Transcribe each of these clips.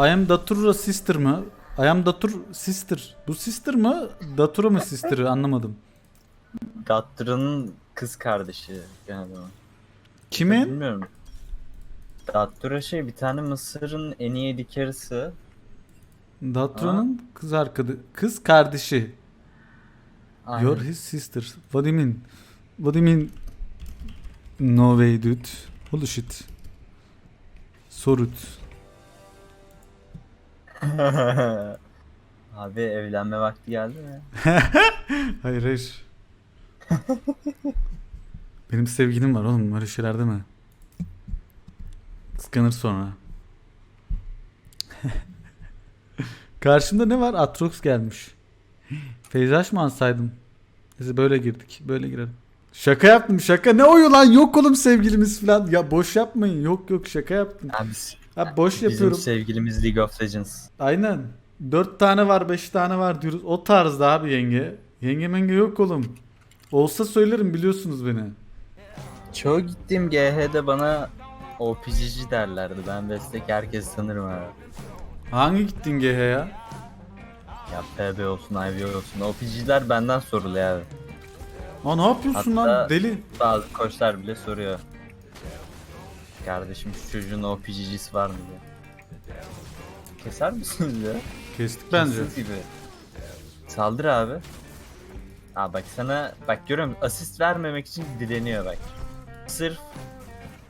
I am Datura sister mı? I am Datur sister. Bu sister mı? Datura mı sister'ı anlamadım. Dattura'nın kız kardeşi galiba. Kimin? Bilmiyorum. Dattura şey bir tane Mısır'ın en iyi dikerisi. Datura'nın kız arkadaşı, kız kardeşi. Aynen. Your his sister. What do you mean? What do you mean? No way dude. Holy shit. Sorut. Abi evlenme vakti geldi mi? Hayır hayır. Benim sevgilim var oğlum öyle şeyler deme. Kıskanır sonra. Karşımda ne var? Atrox gelmiş. Peyzaj mı alsaydım? Neyse böyle girdik. Böyle girelim. Şaka yaptım şaka. Ne oyu lan? Yok oğlum sevgilimiz falan. Ya boş yapmayın. Yok yok şaka yaptım. Abi Ha boş bizim yapıyorum. sevgilimiz League of Legends. Aynen. Dört tane var, beş tane var diyoruz. O tarzda abi yenge. Yenge menge yok oğlum. Olsa söylerim biliyorsunuz beni. Çoğu gittiğim GH'de bana OPG'ci derlerdi. Ben Bestek herkes tanırım abi. Hangi gittin GH ya? Ya PB olsun, IV olsun. OPG'ler benden soruluyor abi. Aa ne yapıyorsun lan Hatta- deli? Bazı koçlar bile soruyor. Kardeşim şu çocuğun OPG'cisi var mı diye. Keser misiniz ya? Kestik bence. Kesin gibi. Saldır abi. Aa bak sana bak görüyorum asist vermemek için dileniyor bak. Sırf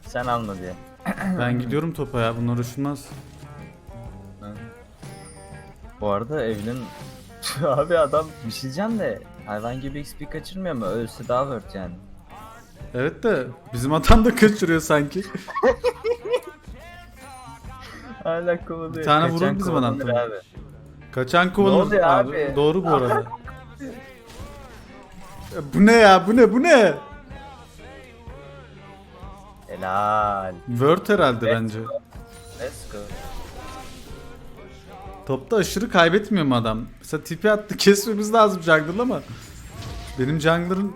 sen alma diye. Ben gidiyorum topa ya bunlar uğraşılmaz. Bu arada Evelyn abi adam bir şey diyeceğim de hayvan gibi XP kaçırmıyor mu? Ölse daha word yani. Evet de bizim atan da kaçırıyor sanki. Hala kovalıyor. Bir tane vurur bizim adam kovalanır abi. Kaçan kovalır. oluyor abi? Doğru bu arada. Bu ne ya bu ne bu ne? Helal. Word herhalde Evet. bence. Let's go. Topta aşırı kaybetmiyor mu adam? Mesela tipi attı kesmemiz lazım jungle ama benim jungler'ın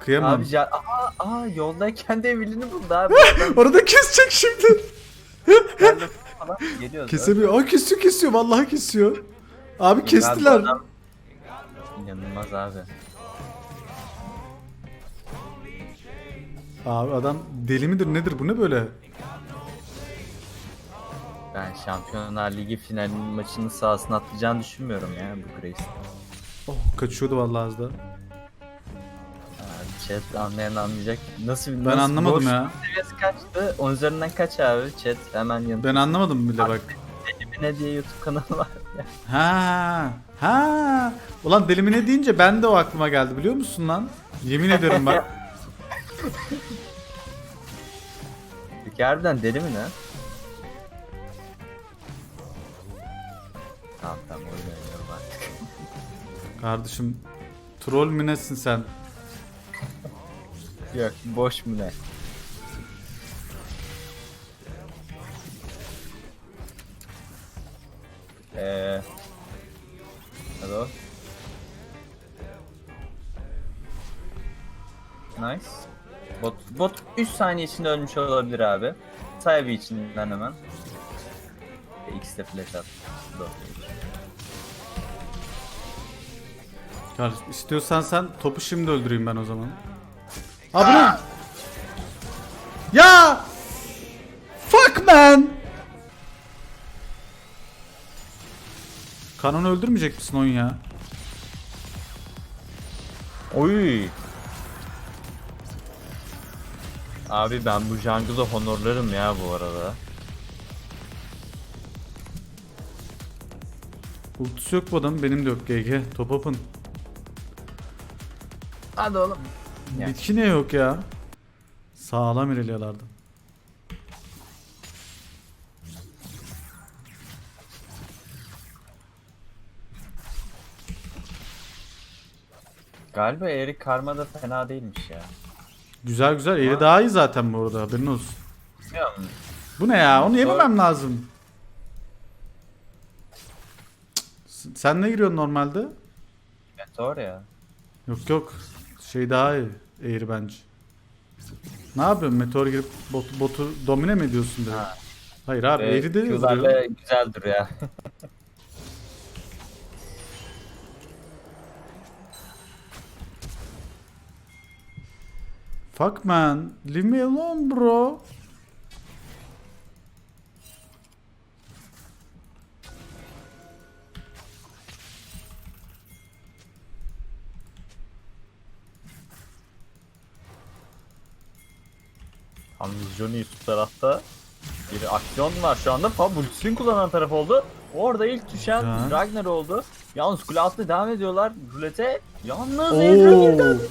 kıyamam. Abi ya aa, aa yoldayken de Evelyn'i buldu abi. Orada kesecek şimdi. Kesemiyor. Aa kesiyor kesiyor. Vallahi kesiyor. Abi kestiler. adam- İnanılmaz abi. Abi adam deli midir nedir bu ne böyle? Ben Şampiyonlar Ligi final maçının sahasına atlayacağını düşünmüyorum ya bu Grace. Oh kaçıyordu vallahi az da. Chat anlayan anlayacak. Nasıl Ben nasıl anlamadım boş ya. Seviyesi kaçtı? 10 üzerinden kaç abi? Chat hemen yanında. Ben anlamadım bile bak. ne diye YouTube kanalı var ya. Ha ha. Ulan delimi ne deyince ben de o aklıma geldi biliyor musun lan? Yemin ederim bak. Peki harbiden deli mi ne? Tamam tamam oyun oynuyorum artık. Kardeşim troll mü nesin sen? Yok boş mu ne? Eee Hello. Nice. Bot, bot 3 saniye içinde ölmüş olabilir abi. Sahibi içinden hemen. E, X de flash at. Doğru. İstiyorsan sen topu şimdi öldüreyim ben o zaman. Ha? Ya! Fuck man! Kanonu öldürmeyecek misin oyun ya? Oy. Abi ben bu jungle'ı honorlarım ya bu arada. Ultisi yok bu adamın benim de yok GG. Top up'ın. Hadi oğlum. Ya. Bitki niye yok ya? Sağlam ireliyorlardı. Galiba Eric Karma da fena değilmiş ya. Güzel güzel. Eğri daha iyi zaten bu arada haberin olsun. Bilmiyorum. Bu ne ya? Onu yememem lazım. Cık, Sen ne giriyorsun normalde? Meteor ya. Yok yok. Şey daha iyi. Eğri bence. Ne yapıyorsun? Meteor girip bot, botu domine mi ediyorsun dedi. Ha. Hayır abi Ve eri de güzel duruyor. Fuck man. Leave me alone bro. Tam Johnny üst tarafta bir aksiyon var şu anda. Fab ultisini kullanan taraf oldu. Orada ilk düşen Güzel. Ragnar oldu. Yalnız kule altında devam ediyorlar rulete. Yalnız Oo. Ezreal döndü.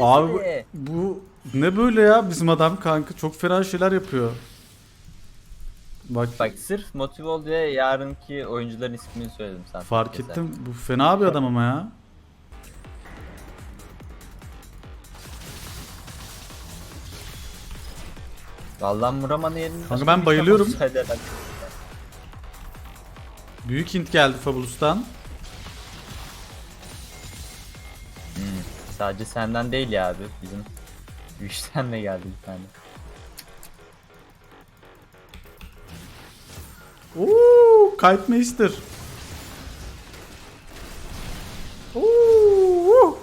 Abi bu, bu ne böyle ya bizim adam kanka çok fena şeyler yapıyor. Bak, Bak sırf motive ol diye yarınki oyuncuların ismini söyledim sen. fark ettim. Bu fena bir adam ama ya. Vallahi Muraman'ın yerinde. Kanka ben bayılıyorum. Müsaade eder. Büyük hint geldi Fabulus'tan. Hmm, Sadece senden değil ya abi. Bizim güçten de geldi bir tane. Oo, Kite Meister. Oo.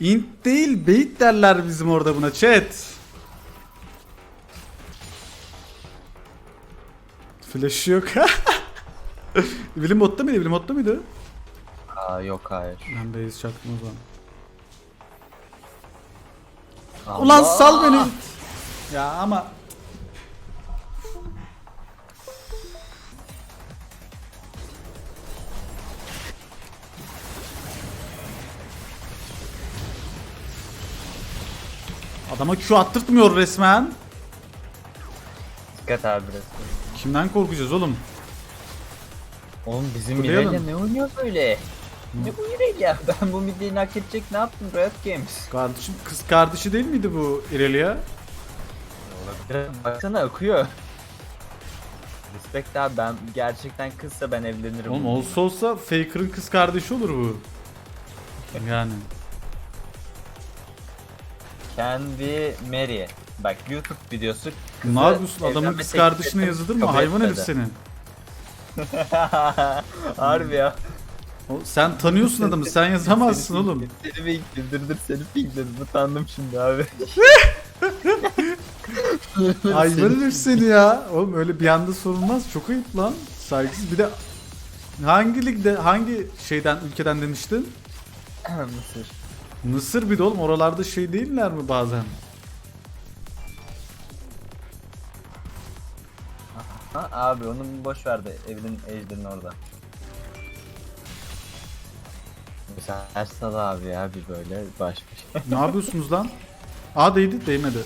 Int değil, bait derler bizim orada buna chat. Flash yok. Bilim botta mıydı? Bilim botta mıydı? Aa yok hayır. Ben base çaktım o zaman. Allah! Ulan sal beni. Ya ama Adama Q attırtmıyor resmen. Dikkat abi biraz. Kimden korkacağız oğlum? Oğlum bizim Kutlayalım. Mireille ne oynuyor böyle? Ne bu Mireille? Ben bu midliğini hak edecek ne yaptım Riot Games? Kardeşim kız kardeşi değil miydi bu Irelia? Baksana akıyor. Respect abi ben gerçekten kızsa ben evlenirim. Oğlum olsa olsa Faker'ın kız kardeşi olur bu. Yani. Kendi Mary. Bak YouTube videosu. kızı Ne yapıyorsun? Adamın evlenme kız teklif kardeşine ettim, yazılır mı? kabul Hayvan herif etmedi. seni. Harbi ya. O- Sen tanıyorsun adamı. Sen yazamazsın Seni oğlum. Seni dur seni pingledim. Utandım şimdi abi. Hayvan herif seni ya. Oğlum öyle bir anda sorulmaz. Çok ayıp lan. Saygısız. Bir de hangi ligde, hangi şeyden, ülkeden demiştin? Mısır. Mısır bir de oğlum. Oralarda şey değiller mi bazen? Ha, abi onu boş ver de evinin ejderin orada. Mesela Ersal abi ya bir böyle baş başa. Ne yapıyorsunuz lan? Aa değdi, değmedi.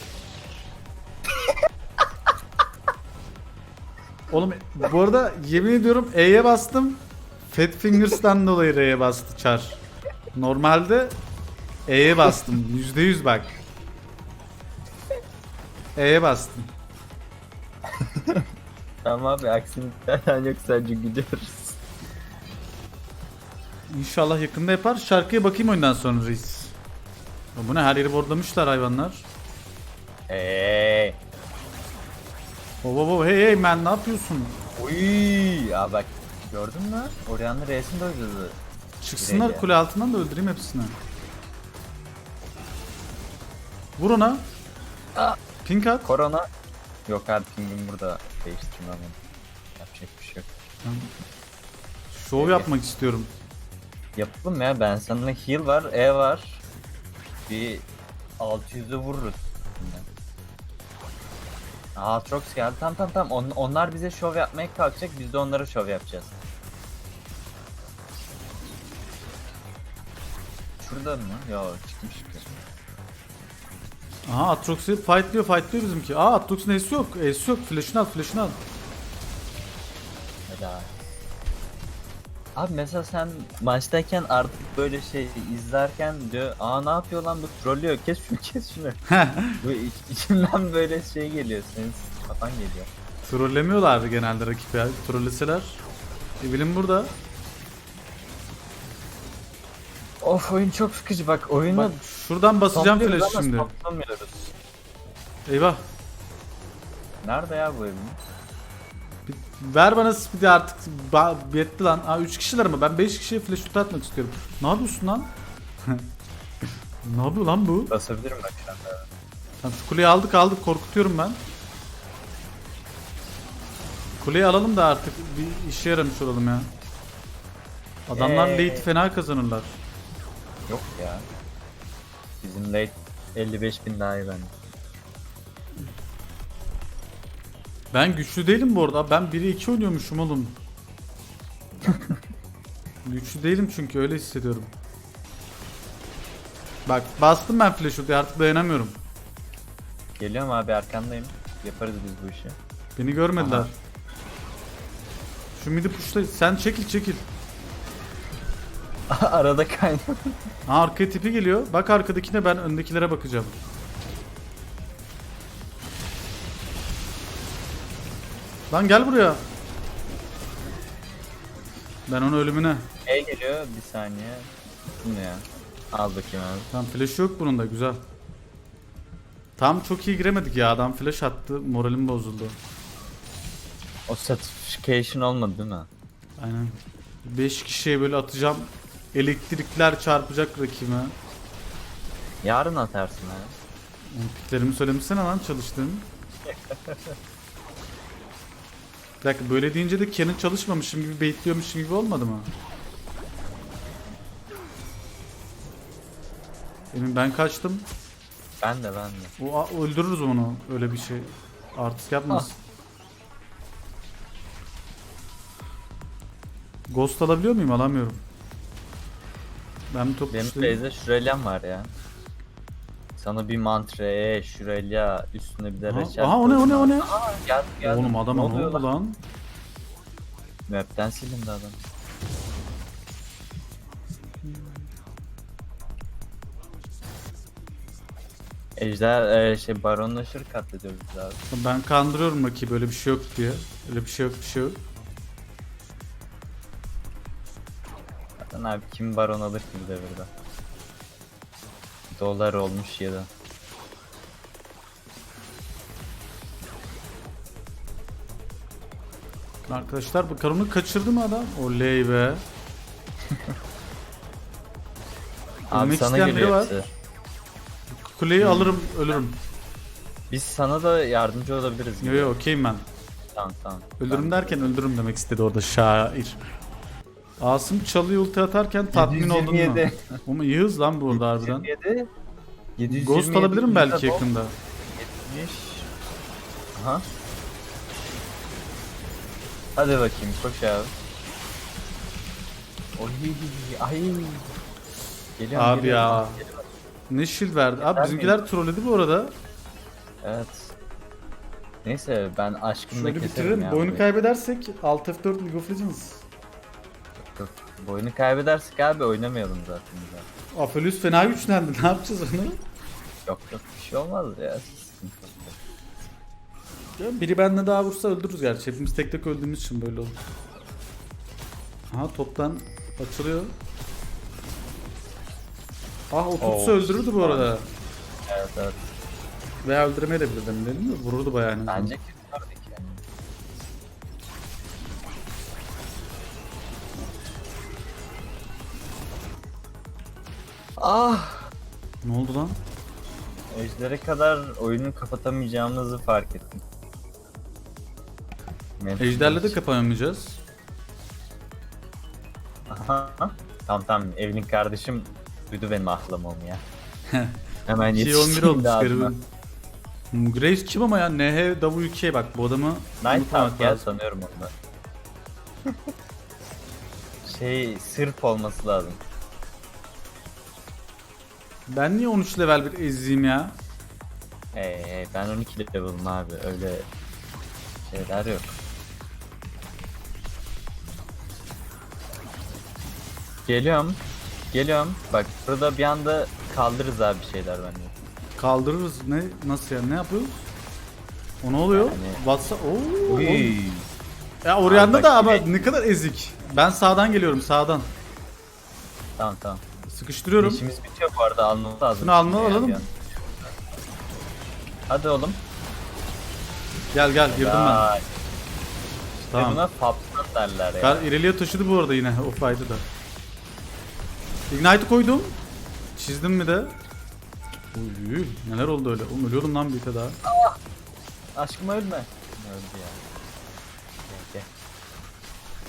Oğlum bu arada yemin ediyorum E'ye bastım. Fat Fingers'tan dolayı R'ye bastı Char. Normalde E'ye bastım. %100 bak. E'ye bastım. Tamam abi aksini falan yok sadece gidiyoruz. İnşallah yakında yapar. Şarkıya bakayım oyundan sonra reis. Bu ne her yeri bordlamışlar hayvanlar. Eee. Oh, hey hey man ne yapıyorsun? Uy ya bak gördün mü? Orianna R'sini de öldürdü. Çıksınlar Direkt kule altından da öldüreyim hepsini. Vur ona. Aa. Pink at. Korona. Yok abi pingim burada değiştirmem onu. Yapacak bir şey yok. Şov yapmak istiyorum. Yapalım ya ben sana heal var, E var. Bir 600'ü vururuz. Aa Trox geldi. Tamam tamam tamam. On- onlar bize şov yapmaya kalkacak. Biz de onlara şov yapacağız. Şurada mı? Yok çıkmış ki. Aha Atrox'u fightlıyor fightlıyor bizimki. Aa Atrox'un Ace yok. Ace yok. Flash'ını al flash'ını al. Hadi abi. Abi mesela sen maçtayken artık böyle şey izlerken diyor aa ne yapıyor lan bu trollüyor kes şunu kes şunu. bu iç- içimden böyle şey geliyor senin kafan geliyor. Trollemiyorlar genelde rakip ya. Trolleseler. E, bilim burada. Of oyun çok sıkıcı bak oyunu Bak şuradan basacağım flash ama şimdi. toplamıyoruz. Eyvah. Nerede ya bu evin? Bir- Ver bana speed'i artık. Ba yetti lan. Aa 3 kişiler mi? Ben 5 kişiye flash shoot atmak istiyorum. Ne yapıyorsun lan? ne yapıyor lan bu? Basabilirim bak şu anda. Tamam, şu kuleyi aldık aldık korkutuyorum ben. Kuleyi alalım da artık bir işe yaramış olalım ya. Adamlar Ee. late'i fena kazanırlar. Yok ya. Bizim late 55 bin daha iyi bence. Ben güçlü değilim bu arada. Ben 1'e 2 oynuyormuşum oğlum. güçlü değilim çünkü öyle hissediyorum. Bak bastım ben flash ultiyi artık dayanamıyorum. Geliyorum abi arkandayım. Yaparız biz bu işi. Beni görmediler. Aha. Şu midi pushla sen çekil çekil. Arada kaynadı. Ha arkaya tipi geliyor. Bak arkadakine ben öndekilere bakacağım. Lan gel buraya. Ben onu ölümüne. E geliyor bir saniye. Bu ne ya? Al bakayım abi. Tam flash yok bunun da güzel. Tam çok iyi giremedik ya adam flash attı moralim bozuldu. O certification olmadı değil mi? Aynen. 5 kişiye böyle atacağım. Elektrikler çarpacak rakime. Yarın atarsın abi. Oğlum Piklerimi söylemişsene lan çalıştığını. Bir dakika böyle deyince de Ken'in çalışmamışım gibi baitliyormuşum gibi olmadı mı? Emin ben kaçtım. Ben de ben de. O a- öldürürüz onu öyle bir şey. Artist yapmaz. Ghost alabiliyor muyum? Alamıyorum. Ben bir top Benim tuşlayayım. teyze Şurelya'm var ya. Sana bir mantra, e, Şurelya, üstüne bir de Aha, reçel. aha, o ne o ne o ne? Aa, geldi geldi. Oğlum adama ne oluyor oldu lan? Map'ten silindi adam. Ejder e, şey baronlaşır katlediyoruz abi. Ben kandırıyorum rakibi böyle bir şey yok diye. Öyle bir şey yok bir şey yok. Zaten abi kim baron alır ki bu devirde? Dolar olmuş ya da. Arkadaşlar bu karını kaçırdı mı adam? Oley be. Abi Ölmek sana isteyen biri geliyor var. hepsi. Kuleyi alırım ölürüm. Biz sana da yardımcı olabiliriz. Yo gibi. yo okeyim ben. Tamam tamam. Ölürüm derken öldürürüm demek istedi orada şair. Asım çalıyı ulti atarken tatmin oldun mu? 727. Ama iyi hız lan bu arada harbiden. 727. 727. Ghost alabilirim belki %90, yakında. 70. Aha. Hadi bakayım koş abi. Oy ay. Geliyorum, Abi geliyorum. ya. Ne shield verdi? Abi Yeter bizimkiler trolledi bu arada. Evet. Neyse ben aşkımla Şöyle keserim bitiririm. ya. Boyunu kaybedersek Alt F4 League of Legends. Yok, Boyunu kaybedersek abi oynamayalım zaten. abi. Aphelios fena güçlendi. Ne yapacağız onu? Yok yok bir şey olmaz ya. sıkıntı yok. Ya biri benle daha vursa öldürürüz gerçi. Hepimiz tek tek öldüğümüz için böyle olur. Aha toptan açılıyor. Ah o tutsa Oo, öldürürdü bu arada. Evet evet. Veya öldüremeyebilirdi emin değilim de vururdu bayağı en azından. Bence keserdik Ah! Ne oldu lan? Ejder'e kadar oyunu kapatamayacağımızı fark ettim. Memphis Ejder'le de kapayamayacağız. Aha. Tamam tamam Evelyn kardeşim duydu benim ahlamamı ya. Hemen 2 11 yetiştim olmuş de ağzına. garibim. Graves kim ama ya? NHWK bak bu adamı Night unutmamak Out lazım. sanıyorum onu. şey sırp olması lazım. Ben niye 13 level bir eziyim ya? Hey, ben 12 level'ım abi öyle şeyler yok. Geliyorum. Geliyorum. Bak burada bir anda kaldırırız abi bir şeyler bence. Kaldırırız. Ne nasıl ya? Ne yapıyoruz? O ne oluyor? Yani- WhatsApp. Oo. Uy. Ya Abi da bak ama yine- ne kadar ezik. Ben sağdan geliyorum sağdan. Tamam tamam. Sıkıştırıyorum. İşimiz bitiyor bu arada almamız lazım. Şunu Yani alalım. Hadi oğlum. Gel gel girdim ben. Tamam. Ve buna Fapsat derler ya. Kar ileriye taşıdı bu arada yine o fayda da. Ignite koydum. Çizdim mi de? Uy, neler oldu öyle? Oğlum ölüyorum lan bir daha. Aşkım ölme. Öldü ya. Gel, gel.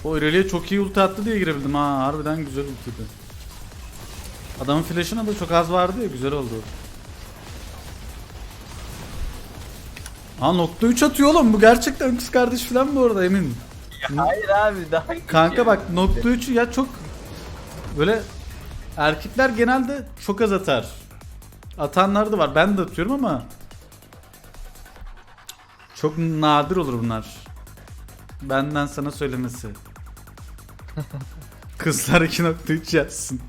O ileriye çok iyi ulti attı diye girebildim ha. Harbiden güzel ultiydi. Adamın flash'ına da çok az vardı ya güzel oldu. Ha nokta 3 atıyor oğlum bu gerçekten kız kardeş falan bu arada emin. Hayır abi daha Kanka bak nokta 3'ü ya çok böyle erkekler genelde çok az atar. Atanlar da var. Ben de atıyorum ama çok nadir olur bunlar. Benden sana söylemesi. Kızlar 2.3 yazsın.